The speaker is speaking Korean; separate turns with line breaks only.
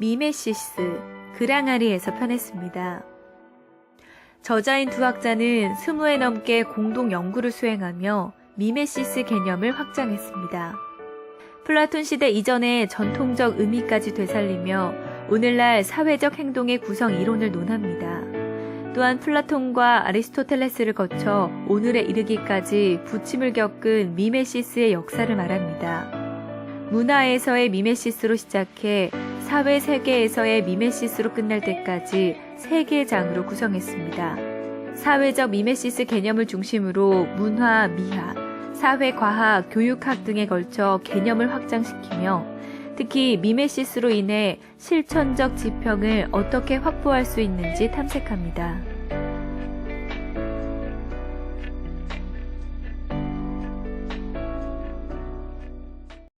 미메시스, 그랑아리에서 편했습니다. 저자인 두 학자는 스무에 넘게 공동 연구를 수행하며 미메시스 개념을 확장했습니다. 플라톤 시대 이전의 전통적 의미까지 되살리며 오늘날 사회적 행동의 구성 이론을 논합니다. 또한 플라톤과 아리스토텔레스를 거쳐 오늘에 이르기까지 부침을 겪은 미메시스의 역사를 말합니다. 문화에서의 미메시스로 시작해 사회 세계에서의 미메시스로 끝날 때까지 세 개의 장으로 구성했습니다. 사회적 미메시스 개념을 중심으로 문화, 미학, 사회, 과학, 교육학 등에 걸쳐 개념을 확장시키며 특히 미메시스로 인해 실천적 지평을 어떻게 확보할 수 있는지 탐색합니다.